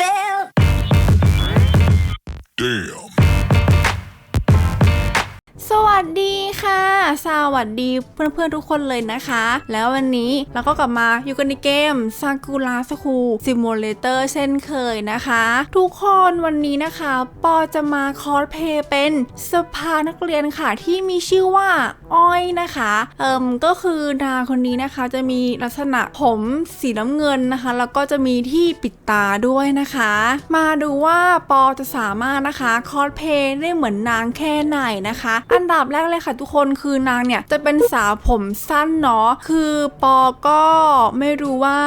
felt. Damn. สวั สดีค่ะ สวัสดีเพื่อนๆทุกคนเลยนะคะ แล้ววันนี้เราก็กลับมาอยู่กันในเกม s a k u r a s c h o o l Simulator เช่นเคยนะคะ ทุกคนวันนี้นะคะ ปอจะมาคอสเพย์เป็นสภานักเรียนค่ะที่มีชื่อว่าอ้อยนะคะเอิมก็คือนางคนนี้นะคะ จะมีลักษณะผมสีน้ำเงินนะคะ แล้วก็จะมีที่ปิดตาด้วยนะคะ มาดูว่าปอจะสามารถนะคะคอสเพย์ได้เหมือนนางแค่ไหนนะคะ อันดับแรกเลยค่ะทุกคนคือนางเนี่ยจะเป็นสาวผมสั้นเนาะคือปอก็ไม่รู้ว่า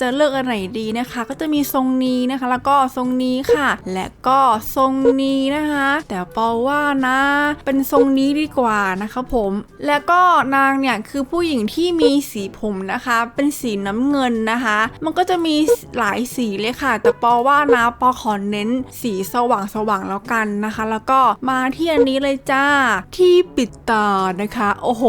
จะเลือกอันไหนดีนะคะ ก็จะมีทรงนี้นะคะ แล้วก็ทรงนี้ค่ะ และก็ทรงนี้นะคะ แต่ปอว่านะ เป็นทรงนี้ดีกว่านะคะผม แล้วก็นางเนี่ยคือผู้หญิงที่มีสีผมนะคะ เป็นสีน้ำเงินนะคะ มันก็จะมีหลายสีเลยค่ะ แต่ปอว่านะปอขอเน้นสีสว่างสว่างๆแล้วกันนะคะ แล้วก็มาที่อันนี้เลยจ้าที่ปิดตานะคะ โอ้โห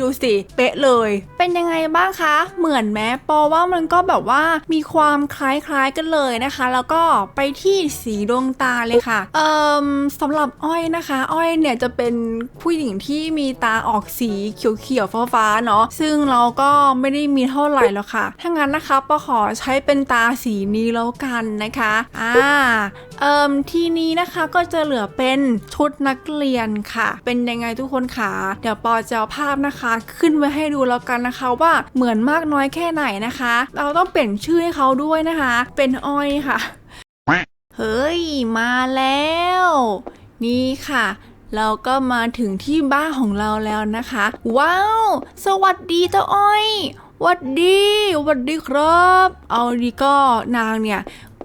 ดูสิ เป๊ะเลย เป็นยังไงบ้างคะ เหมือนแม้ปอว่ามันก็แบบว่ามีความคล้ายๆกันเลยนะคะ แล้วก็ไปที่สีดวงตาเลยค่ะ เอ่มสำหรับอ้อยนะคะ อ้อยเนี่ยจะเป็นผู้หญิงที่มีตาออกสีเขียวๆฟ้าๆเนาะ ซึ่งเราก็ไม่ได้มีเท่าไหร่หรอกค่ะ ถ้างั้นนะคะปอขอใช้เป็นตาสีนี้แล้วกันนะคะ อ่า เอ่มทีนี้นะคะก็จะเหลือเป็นชุดนักเรียนค่ะ เป็นยังไงทุกคนคะเดี๋ยวปอจะเอาภาพนะคะ ขึ้นไว้ให้ดูแล้วกันนะคะว่าเหมือนมากน้อยแค่ไหนนะคะ เราต้องเปลี่ยนชื่อให้เขาด้วยนะคะ เป็นอ้อยค่ะ เฮ้ย มาแล้ว นี่ค่ะเราก็มาถึงที่บ้านของเราแล้วนะคะ ว้าว สวัสดีเจ้าอ้อยวัดดีวัดดีครับ เอาดีก็นางเนี่ย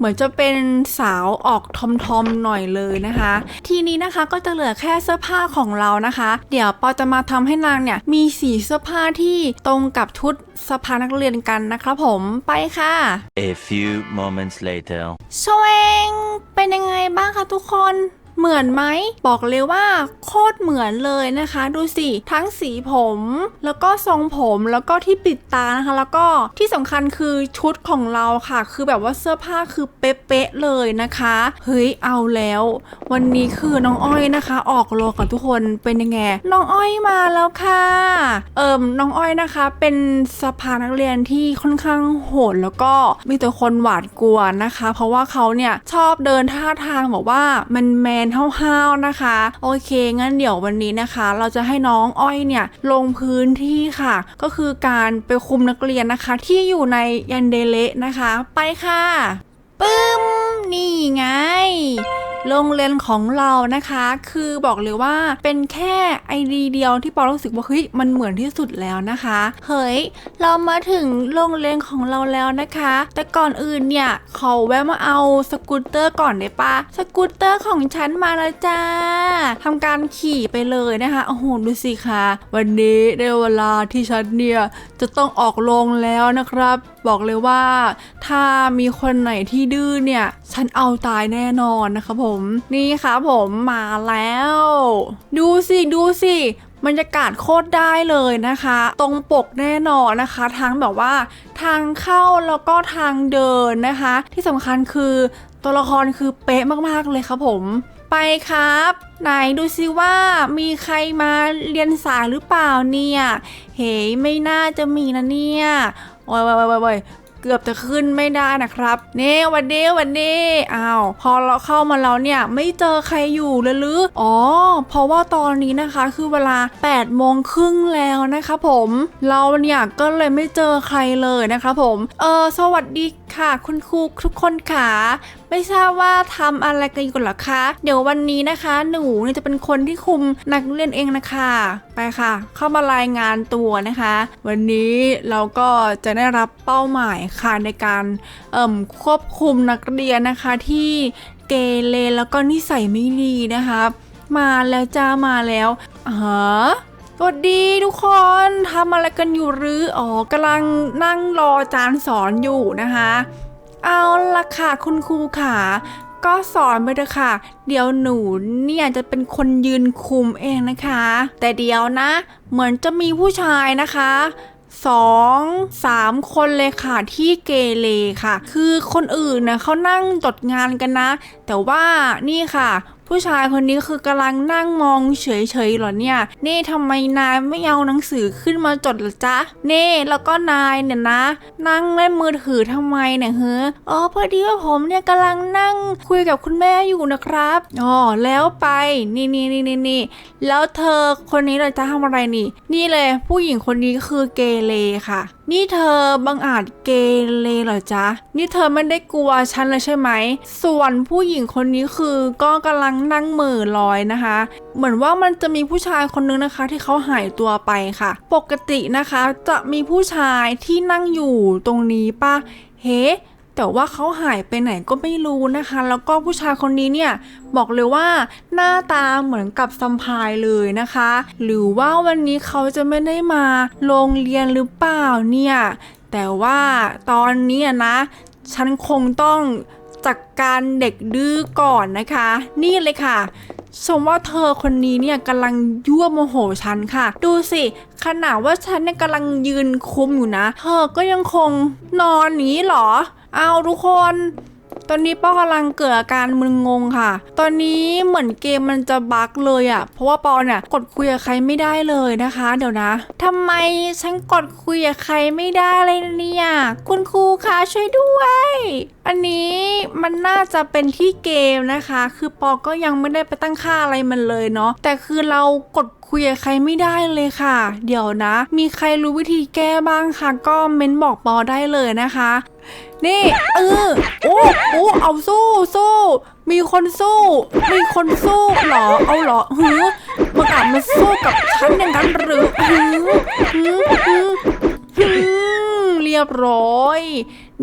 มือนจะเป็นสาวออกทอมทอมๆหน่อยเลยนะคะ ทีนี้นะคะก็จะเหลือแค่เสื้อผ้าของเรานะคะ เดี๋ยวปอจะมาทำให้นางเนี่ยมีสีเสื้อผ้าที่ตรงกับชุดสภานักเรียนกันนะครับผมไปค่ะ A few moments later. ชเวงเป็นยังไงบ้างคะทุกคน เหมือนไหม บอกเลยว่าโคตรเหมือนเลยนะคะ ดูสิ ทั้งสีผม แล้วก็ทรงผมแล้วก็ที่ปิดตานะคะ แล้วก็ที่สำคัญคือชุดของเราค่ะ คือแบบว่าเสื้อผ้าคือเป๊ะๆเลยนะคะ เฮ้ยเอาแล้ว วันนี้คือน้องอ้อยนะคะ ออกโลกับทุกคนเป็นยังไงน้องอ้อยมาแล้วค่ะ เอิมน้องอ้อยนะคะ เป็นสภานักเรียนที่ค่อนข้างโหดแล้วก็มีแต่คนหวาดกลัวนะคะ เพราะว่าเขาเนี่ยชอบเดินท่าทางแบบว่ามันแมนห้าวๆนะคะ โอเค งั้นเดี๋ยววันนี้นะคะ เราจะให้น้องอ้อยเนี่ยลงพื้นที่ค่ะ ก็คือการไปคุมนักเรียนนะคะ ที่อยู่ในยันเดเละนะคะ ไปค่ะ ปึ้ม นี่ไง โรงเรียนของเรานะคะ คือบอกเลยว่าเป็นแค่ไอดีเดียวที่ปอรู้สึกว่าเฮ้ยมันเหมือนที่สุดแล้วนะคะ เฮ้ย เรามาถึงโรงเรียนของเราแล้วนะคะ แต่ก่อนอื่นเนี่ยขอแวะมาเอาสกูตเตอร์ก่อนได้ปะสกูตเตอร์ของฉันมาแล้วจ้าทำการขี่ไปเลยนะคะโอ้โหดูสิคะวันนี้ได้เวลาที่ฉันเนี่ยจะต้องออกโรงแล้วนะครับ บอกเลยว่า ถ้ามีคนไหนที่ดื้อเนี่ย ฉันเอาตายแน่นอนนะคะผมนี่ค่ะผมมาแล้ว ดูสิดูสิบรรยากาศโคตรได้เลยนะคะ ตรงปกแน่นอนนะคะ ทั้งแบบว่า ทางเข้าแล้วก็ทางเดินนะคะ ที่สำคัญคือตัวละครคือเป๊ะมากๆเลยครับผมไปครับ ไหนดูซิว่ามีใครมาเรียนสายหรือเปล่าเนี่ย เฮ้ยไม่น่าจะมีนะเนี่ยโอ้ยโอ้ยโอ้ยโอ้ย เกือบจะขึ้นไม่ได้นะครับเน่วันนี้วันนี้อ้าวพอเราเข้ามาแล้วเนี่ยไม่เจอใครอยู่เลยหรืออ๋อ เพราะว่าตอนนี้นะคะคือเวลา8โมงครึ่งแล้วนะคะผมเราเนี่ยก็เลยไม่เจอใครเลยนะคะผม เออสวัสดีค่ะ คุณครูทุกคนค่ะไม่ทราบว่าทำอะไรกันอยู่หรอคะ เดี๋ยววันนี้นะคะ หนูเนี่ยจะเป็นคนที่คุมนักเรียนเองนะคะ ไปค่ะ เข้ามารายงานตัวนะคะ วันนี้เราก็จะได้รับเป้าหมายค่ะในการเอ่มควบคุมนักเรียนนะคะที่เกเรแล้วก็นิสัยไม่ดีนะคะมาแล้วจ้ามาแล้วฮะสวัสดีทุกคนทำอะไรกันอยู่หรือ อ๋อกำลังนั่งรออาจารย์สอนอยู่นะคะ เอาละค่ะคุณครูค่ะก็สอนไปเถอะค่ะ เดี๋ยวหนูเนี่ยจะเป็นคนยืนคุมเองนะคะ แต่เดี๋ยวนะ เหมือนจะมีผู้ชายนะคะสองสามคนเลยค่ะที่เกเรค่ะ คือคนอื่นนะเขานั่งจดงานกันนะ แต่ว่านี่ค่ะ ผู้ชายคนนี้คือกำลังนั่งมองเฉยๆหรอเนี่ย เน่ทำไมนายไม่เอาหนังสือขึ้นมาจดละจ๊ะ เน่แล้วก็นายเนี่ยนะ นั่งเล่นมือถือทำไมเนี่ยเฮ้ออ๋อพอดีว่าผมเนี่ยกำลังนั่งคุยกับคุณแม่อยู่นะครับอ๋อแล้วไปนี่นี่นี่นี่นี่แล้วเธอคนนี้เราจะทำอะไรนี่ นี่เลยผู้หญิงคนนี้คือเกเรค่ะนี่เธอบังอาจเกเรเหรอจ๊ะ นี่เธอไม่ได้กลัวฉันเลยใช่ไหม ส่วนผู้หญิงคนนี้คือก็กำลังนั่งเหม่อลอยนะคะ เหมือนว่ามันจะมีผู้ชายคนนึงนะคะ ที่เขาหายตัวไปค่ะ ปกตินะคะจะมีผู้ชายที่นั่งอยู่ตรงนี้ป่ะเฮ้ แต่ว่าเขาหายไปไหนก็ไม่รู้นะคะ แล้วก็ผู้ชายคนนี้เนี่ยบอกเลยว่าหน้าตาเหมือนกับซัมพายเลยนะคะ หรือว่าวันนี้เขาจะไม่ได้มาโรงเรียนหรือเปล่าเนี่ย แต่ว่าตอนนี้นะ ฉันคงต้องจัดกการเด็กดื้อก่อนนะคะ นี่เลยค่ะชมว่าเธอคนนี้เนี่ยกำลังยั่วโมโหฉันค่ะ ดูสิขนาดว่าฉันเนี่ยกำลังยืนคุมอยู่นะ เธอก็ยังคงนอนหนีเหรอ เอาทุกคน ตอนนี้ป้อกำลังเกิดอาการมึนงงค่ะ ตอนนี้เหมือนเกมมันจะบั๊กเลยอะ่ะ เพราะว่าปอเนี่ยกดคุยกับใครไม่ได้เลยนะคะ เดี๋ยวนะทำไมฉันกดคุยกับใครไม่ได้เลยเนี่ย คุณครูคะช่วยด้วย อันนี้มันน่าจะเป็นที่เกมนะคะ คือปอก็ยังไม่ได้ไปตั้งค่าอะไรมันเลยเนาะ แต่คือเรากดคุยกับใครไม่ได้เลยค่ะ เดี๋ยวนะ มีใครรู้วิธีแก้บ้างคะก็เม้นบอกปอได้เลยนะคะ นี่เออโอ้โอ้เอาสู้สู้ มีคนสู้ มีคนสู้เหรอ เอาเหรอหือมึงอาจมาสู้กับฉันอย่างนั้นหรือหือหือหือหือเรียบร้อย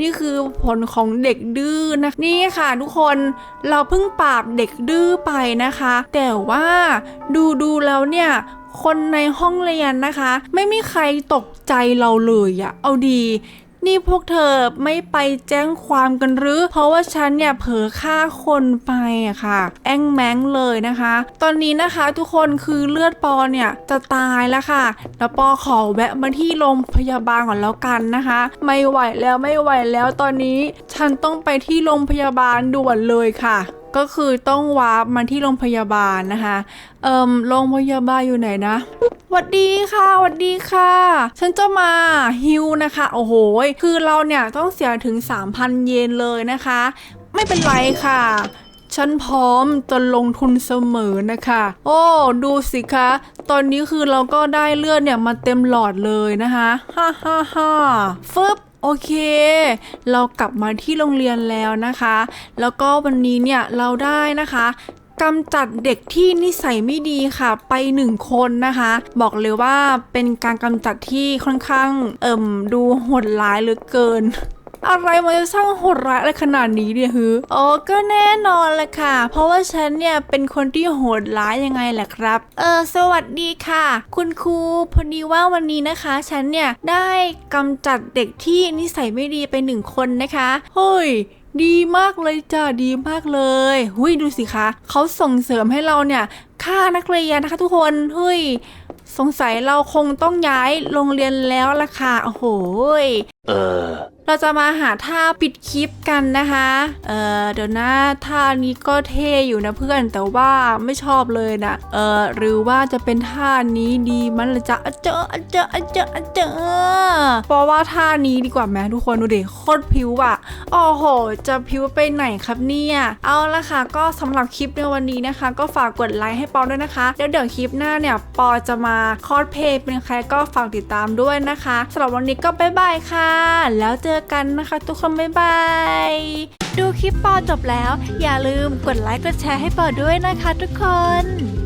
นี่คือผลของเด็กดื้อนะ นี่ค่ะทุกคนเราเพิ่งปราบเด็กดื้อไปนะคะ แต่ว่าดูดูแล้วเนี่ยคนในห้องเรียนนะคะ ไม่มีใครตกใจเราเลยอะเอาดี นี่พวกเธอไม่ไปแจ้งความกันหรือ เพราะว่าฉันเนี่ยเผลอฆ่าคนไปอะค่ะ แองแมงเลยนะคะ ตอนนี้นะคะทุกคนคือเลือดปอเนี่ยจะตายแล้วค่ะ แล้วปอขอแวะมาที่โรงพยาบาลก่อนแล้วกันนะคะ ไม่ไหวแล้วไม่ไหวแล้วตอนนี้ ฉันต้องไปที่โรงพยาบาลด่วนเลยค่ะ ก็คือต้องวาร์ปมาที่โรงพยาบาลนะคะ เอิมโรงพยาบาลอยู่ไหนนะหวัดดีค่ะหวัดดีค่ะ ฉันจะมาฮิวนะคะ โอ้โห คือเราเนี่ยต้องเสียถึง 3,000 เยนเลยนะคะ ไม่เป็นไรค่ะฉันพร้อมจะลงทุนเสมอนะคะ โอ้ ดูสิคะ ตอนนี้คือเราก็ได้เลือดเนี่ยมาเต็มหลอดเลยนะคะ ฮ่าฮ่าฮ่าฟึบ โอเค เรากลับมาที่โรงเรียนแล้วนะคะ แล้วก็วันนี้เนี่ยเราได้นะคะกำจัดเด็กที่นิสัยไม่ดีค่ะ ไปหนึ่งคนนะคะ บอกเลยว่าเป็นการกำจัดที่ค่อนข้างเอิ่มดูโหดร้ายเหลือเกิน อะไรมันจะช่างโหดร้ายอะไรขนาดนี้เนี่ยฮืออ๋อก็แน่นอนแหละค่ะ เพราะว่าฉันเนี่ยเป็นคนที่โหดร้ายยังไงแหละครับ เออสวัสดีค่ะ คุณครูพอดีว่าวันนี้นะคะ ฉันเนี่ยได้กำจัดเด็กที่นิสัยไม่ดีไปหนึ่งคนนะคะเฮ้ยดีมากเลยจ้าดีมากเลยหุยดูสิคะเขาส่งเสริมให้เราเนี่ยฆ่านักเรียนนะคะทุกคนเฮ้ยสงสัยเราคงต้องย้ายโรงเรียนแล้วล่ะค่ะโอ้โหย Uh. เราจะมาหาท่าปิดคลิปกันนะคะ เออเดี๋ยวนะท่านี้ก็เท่อยู่นะเพื่อนแต่ว่าไม่ชอบเลยนะเออหรือว่าจะเป็นท่านี้ดีมันละจะอะเจออะเจออะเจออะเจอเพราะว่าท่านี้ดีกว่าไหมทุกคนดูดิโคตรพิวอะโอ้โห จะพิวไปไหนครับเนี่ยเอาละค่ะ ก็สำหรับคลิปในวันนี้นะคะ ก็ฝากกดไลค์ให้ปอด้วยนะคะเดี๋ยวเดี๋ยวคลิปหน้าเนี่ยปอจะมาคอสเพลย์เป็นใครก็ฝากติดตามด้วยนะคะสำหรับวันนี้ก็บ๊ายบายค่ะ แล้วเจออกันนะคะทุกคนบ๊ายบายดูคลิปปอจบแล้ว อย่าลืมกดไลค์กดแชร์ให้ปอด้วยนะคะทุกคน